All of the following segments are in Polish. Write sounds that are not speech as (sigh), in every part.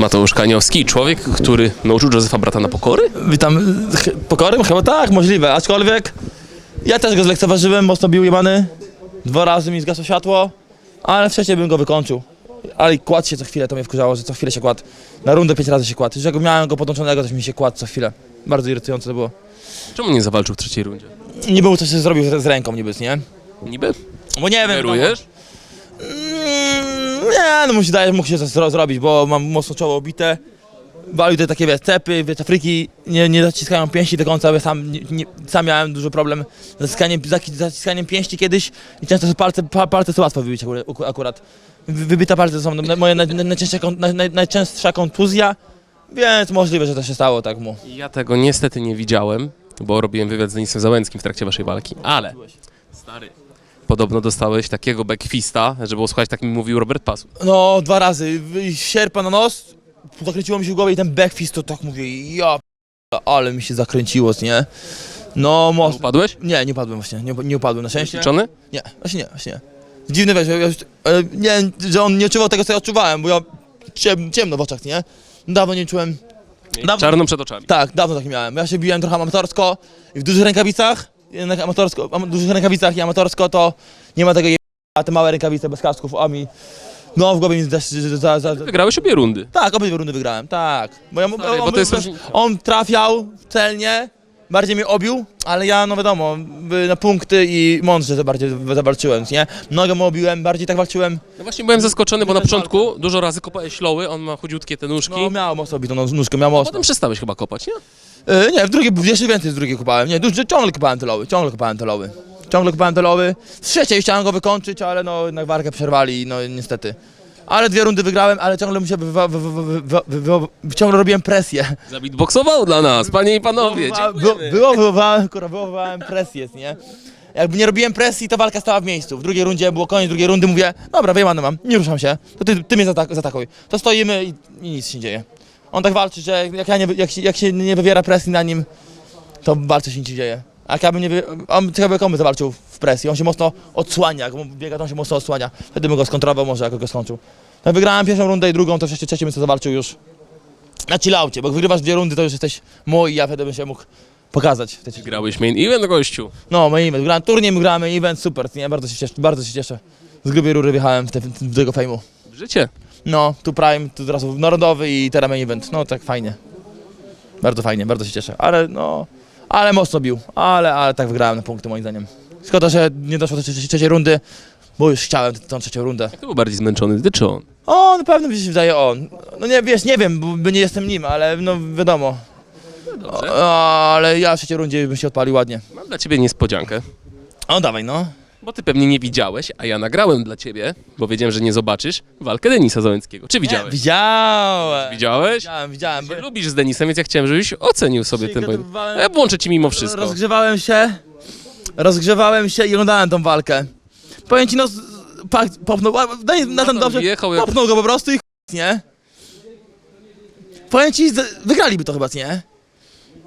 Mateusz Kaniowski, człowiek, który nauczył Józefa brata na pokory? Witam. Ch- Pokory? Chyba tak, możliwe. Aczkolwiek ja też go zlekceważyłem, mocno bił jebany. Dwa razy mi zgasło światło, ale wcześniej bym go wykończył. Ale kładł się co chwilę, to mnie wkurzało, że co chwilę się kładł. Na rundę pięć razy się kładł. Że go miałem go podłączonego, też mi się kładł co chwilę. Bardzo irytujące to było. Czemu nie zawalczył w trzeciej rundzie? Niby mu coś zrobił z, z ręką niby, nie? Niby? Bo nie wiem. Werujesz? Nie, no musi dać, mógł się coś zro- zrobić, bo mam mocno czoło obite. Walił te takie wiesz, cepy, wiesz, Afryki nie, nie zaciskają pięści do końca, bo sam, nie, nie, sam miałem duży problem z zaciskaniem, zaki- zaciskaniem pięści kiedyś i często są palce, pa, palce są łatwo wybić akurat- akurat. Wy- Wybite palce są no, moje naj, naj, najczęstsza, kon- naj, naj, najczęstsza kontuzja, więc możliwe, że to się stało tak mu. Ja tego niestety nie widziałem, bo robiłem wywiad z Denisem Załęckim w trakcie waszej walki, ale stary, podobno dostałeś takiego backfista, że było słuchać, tak mi mówił Robert Pasu. No, dwa razy, sierpa na nos, zakręciło mi się w głowie i ten backfist to tak mówię, ja p- ale mi się zakręciło, nie? No, mocno. Upadłeś? Nie, nie upadłem właśnie, nie, nie upadłem na szczęście. Liczony? Nie, właśnie nie, właśnie nie. Dziwny weź, ja już, e, nie, że on nie odczuwał tego, co ja odczuwałem, bo ja ciem, ciemno w oczach, nie? Dawno nie czułem, Dawno- Czarno przed oczami. tak, dawno tak miałem. Ja się biłem trochę amatorsko i w dużych rękawicach, jednak amatorsko, am, dużych rękawicach i amatorsko to nie ma tego je... a te małe rękawice bez kasków, a mi, no w głowie mi za, za, za, za, Wygrałeś obie rundy. tak, obydwie rundy wygrałem, tak. Bo ja, Stary, on, bo to jest różnica. on trafiał celnie, bardziej mnie obił, ale ja, no wiadomo, na punkty i mądrze za bardziej zawalczyłem, nie? Nogę mu obiłem, bardziej tak walczyłem. No właśnie byłem zaskoczony, bo na początku dużo razy kopałeś loły, on ma chudziutkie te nóżki. No miał mocno obitą no, nóżkę, miał mocno. potem przestałeś chyba kopać, nie? E, nie, w drugiej, jeszcze więcej z drugiej kupałem, nie, dużo, ciągle kupałem te loły, ciągle kupałem te loły. Ciągle kupałem te. W trzeciej chciałem go wykończyć, ale no jednak walkę przerwali, no niestety. Ale dwie rundy wygrałem, ale ciągle musiałem, wy, wy, wy, wy, wy, wy, ciągle robiłem presję. Zabitboksował dla nas, panie i panowie. Było, dziękujemy. było, wywoływałem, kurwa, wywoływałem presję, nie? Jakby nie robiłem presji, to walka stała w miejscu. W drugiej rundzie było koniec drugiej rundy, mówię, dobra, wyjmane mam, nie ruszam się, to ty, ty mnie zatak zaatakuj. To stoimy i, i nic się nie dzieje. On tak walczy, że jak, ja nie, jak, się, jak się nie wywiera presji na nim, to walczy się nic nie dzieje. A jak ja bym nie wy... On ciekawe komu zawalczył w presji, on się mocno odsłania, jak on biega, to on się mocno odsłania. Wtedy bym go skontrował może, jak go skończył. No wygrałem pierwszą rundę i drugą, to wreszcie trzecią co zawalczył już na chillaucie, bo jak wygrywasz dwie rundy, to już jesteś mój i ja wtedy bym się mógł pokazać. Grałeś main event, gościu. no, main event. Grałem turniej, grałem main event, super, nie? Bardzo się cieszę, bardzo się cieszę. Z grubej rury wjechałem w, te, w tego fejmu. Życie. No, tu Prime, tu teraz narodowy i teraz main event. No, tak fajnie. Bardzo fajnie, bardzo się cieszę. Ale no, ale mocno bił. Ale, ale tak wygrałem na punkty moim zdaniem. Szkoda, że nie doszło do trzeciej, trzeciej rundy, bo już chciałem tę- tą trzecią rundę. Kto był bardziej zmęczony, ty czy on? O, na pewno mi się wydaje on. No nie, wiesz, nie wiem, bo nie jestem nim, ale no wiadomo. O, ale ja w trzeciej rundzie bym się odpalił ładnie. Mam dla ciebie niespodziankę, O, dawaj, no. Bo ty pewnie nie widziałeś, a ja nagrałem dla ciebie, bo wiedziałem, że nie zobaczysz, walkę Denisa Załęckiego. Czy widziałeś? widziałem. Widziałeś? Widziałem, widziałem. Ty lubisz z Denisem, więc ja chciałem, żebyś ocenił sobie ten. Przygotowywałem- Ja włączę ci mimo wszystko. Rozgrzewałem się, rozgrzewałem się i oglądałem tą walkę. Powiem ci, no, z- pak, popnął, a, daj na ten dobrze, Wjechał jak... popnął go po prostu i ch... nie? Powiem ci, z- wygraliby to chyba, nie?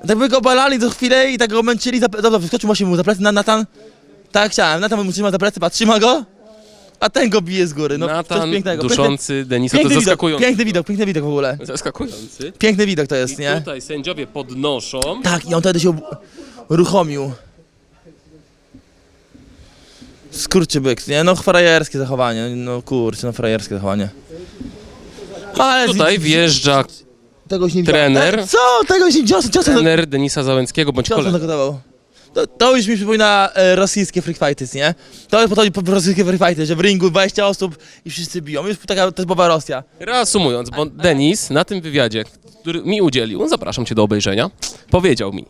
Tak by go balali do chwilę i tak go męczyli, za, dobra, wyskoczył właśnie mu za plecy, na, Natan, tak chciałem, Natan mu trzyma za plecy, patrz, trzyma go, a ten go bije z góry, no coś Natan pięknego. duszący Denisa, piękny, to piękny widok, zaskakujące. piękny widok, piękny widok w ogóle. Zaskakujący. Piękny widok to jest, I nie? tutaj sędziowie podnoszą. Tak, i on wtedy się ub- uruchomił. Skurczybyk, nie? No frajerskie zachowanie, no kurczę, no frajerskie zachowanie. Ale Tutaj wjeżdża nie trener. widziałem. Co? Tego się Johnson, Johnson, trener Denisa Załęckiego, bądź kolega. zagotował. To, to już mi przypomina e, rosyjskie free nie? To jest po rosyjskie free fighty, że w ringu 20 osób i wszyscy biją. Już taka typowa Rosja. Reasumując, bo Denis na tym wywiadzie, który mi udzielił, zapraszam cię do obejrzenia, powiedział mi,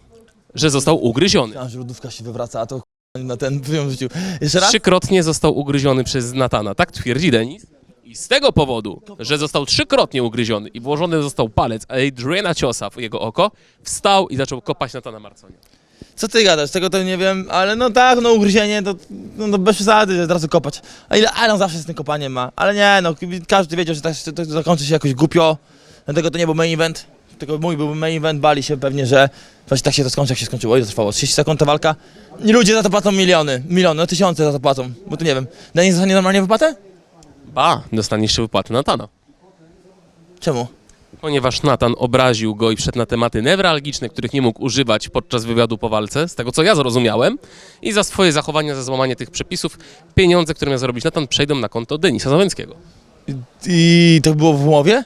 że został ugryziony. Tam źródówka się wywraca, a to na ten wyjął rzucił. Jeszcze raz? Trzykrotnie został ugryziony przez Natana, tak twierdzi Denis. I z tego powodu, że został trzykrotnie ugryziony i włożony został palec Adriana Ciosa w jego oko, wstał i zaczął kopać Natana Marconia. Co ty gadasz? Tego to nie wiem, ale no tak, no ugryzienie to, no, no bez przesady, że od razu kopać. A ile Iron zawsze z tym kopaniem ma. Ale nie, no każdy wiedział, że tak, to, to zakończy się jakoś głupio. Dlatego to nie był main event. Tylko mój był main event, bali się pewnie, że właśnie tak się to skończy, jak się skończyło. Ile to trwało? 30 sekund ta walka? I ludzie za to płacą miliony. Miliony, no tysiące za to płacą. Bo to nie wiem. Denis dostanie normalnie wypłatę? Ba, dostanie jeszcze wypłatę Natana. Czemu? Ponieważ Natan obraził go i wszedł na tematy newralgiczne, których nie mógł używać podczas wywiadu po walce, z tego co ja zrozumiałem, i za swoje zachowania, za złamanie tych przepisów, pieniądze, które miał zarobić Natan, przejdą na konto Denisa Załęckiego. I to było w umowie?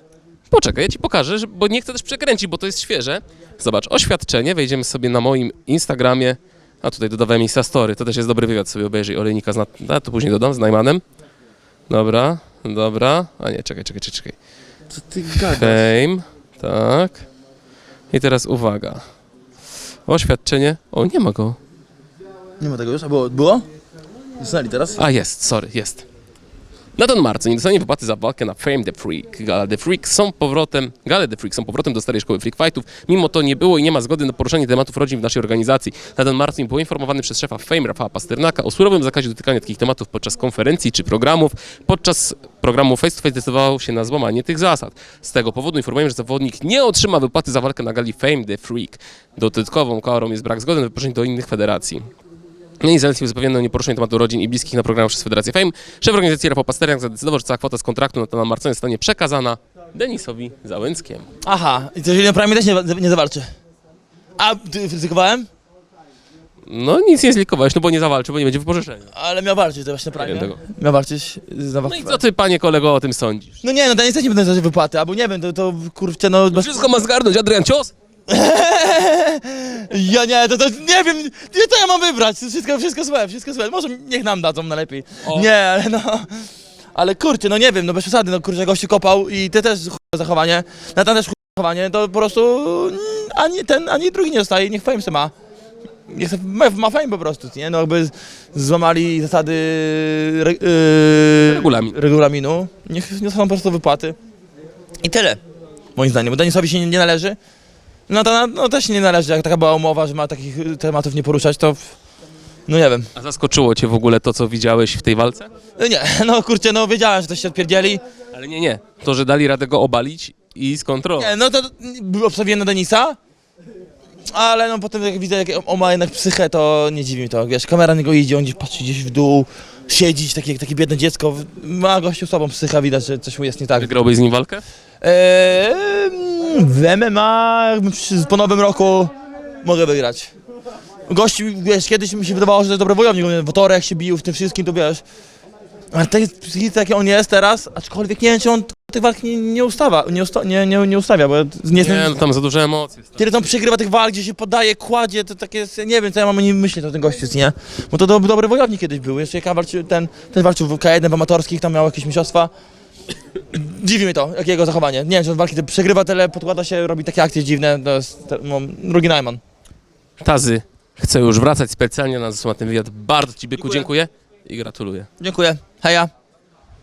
Poczekaj, ja ci pokażę, że, bo nie chcę też przekręcić, bo to jest świeże. Zobacz, oświadczenie, wejdziemy sobie na moim Instagramie, a tutaj dodawałem Insta Story, to też jest dobry wywiad, sobie obejrzyj Olejnika, z Nat- a to później dodam, z Najmanem. Dobra, dobra, a nie, czekaj, czekaj, czekaj, czekaj. Co ty gadasz? Fame, tak. I teraz uwaga. Oświadczenie, o nie ma go. Nie ma tego już, a było? Było? Znali teraz? A jest, sorry, jest. Natan Marcin dostanie wypłaty za walkę na Fame the Freak. Gala the Freak są powrotem, Gale the Freak są powrotem do starej szkoły freak fightów. Mimo to nie było i nie ma zgody na poruszenie tematów rodzin w naszej organizacji. Natan Marcin był informowany przez szefa Fame Rafała Pasternaka o surowym zakazie dotykania takich tematów podczas konferencji czy programów. Podczas programu Face to Face zdecydował się na złamanie tych zasad. Z tego powodu informujemy, że zawodnik nie otrzyma wypłaty za walkę na gali Fame the Freak. Dodatkową karą jest brak zgody na wypożyczenie do innych federacji. No i zalecił zapewnione nieporuszenie tematu rodzin i bliskich na programie przez Federację Fame. Szef organizacji Rafał Pasternak zadecydował, że cała kwota z kontraktu na Marcina zostanie przekazana Denisowi Załęckiemu. Aha, i to jeżeli na prime też nie, nie zawalczy. A, ty ryzykowałem? No nic nie zlikowałeś, no bo nie zawalczy, bo nie będzie wypożyczenia. Ale miał walczyć to właśnie prime. tego. Miał walczyć z No i co ty, panie kolego, o tym sądzisz? No nie, no to niestety nie będę za wypłaty, albo nie wiem, to, to kurczę, no... Bez... Wszystko ma zgarnąć Adrian Cios? (laughs) Ja nie, to, to nie wiem, nie, to ja mam wybrać, wszystko, wszystko złe, wszystko złe, może niech nam dadzą najlepiej. O. Nie, ale no... Ale kurczę, no nie wiem, no bez przesady, no kurczę, gościu kopał i ty też chujowe zachowanie, Natan też chujowe zachowanie, to po prostu mm, ani ten, ani drugi nie zostaje, niech fame se ma. Niech se ma, ma fame po prostu, nie? No jakby złamali zasady re, yy, Regulamin. regulaminu, niech niosą po prostu wypłaty. I tyle, moim zdaniem, bo Denisowi się nie, nie należy. No to no, też nie należy, jak taka była umowa, że ma takich y, tematów nie poruszać, to no nie wiem. A zaskoczyło cię w ogóle to, co widziałeś w tej walce? No nie, (laughs) no kurczę, no wiedziałem, że coś się odpierdzieli. Ale nie, nie. To, że dali radę go obalić i skontrolować. Nie, no to był obstawiony na Denisa, ale no potem jak widzę, jak on ma jednak psychę, to nie dziwi mi to, wiesz, kamera na niego idzie, on gdzieś patrzy gdzieś w dół, siedzi, takie, takie biedne dziecko, ma gościu słabą psychę, widać, że coś mu jest nie tak. Wygrałbyś z nim walkę? Eee, w MMA po nowym roku mogę wygrać. Gościu, wiesz, kiedyś mi się wydawało, że to jest dobry wojownik, w torach się bił, w tym wszystkim, to wiesz. Ale tej psychice, jaki on jest teraz, aczkolwiek nie wiem, czy on tych walk nie, nie ustawa, nie, usta, nie, nie, nie ustawia, bo nie Nie, jestem... no tam za duże emocje. Tyle tam przegrywa tych walk, gdzie się podaje, kładzie, to takie, jest- nie wiem, co ja mam o nim myśleć o tym gościu, nie? Bo to do, dobry wojownik kiedyś był, jeszcze jak walczył, ten, ten walczył w K1 w amatorskich, tam miał jakieś mistrzostwa. Dziwi mnie to, jakiego zachowanie. Nie wiem, czy on walki przegrywa tyle, podkłada się, robi takie akcje dziwne, to jest te, no, drugi Najman. Tazy, chcę już wracać specjalnie na zasłonę ten wywiad. Bardzo ci, byku, dziękuję i gratuluję. Dziękuję, heja.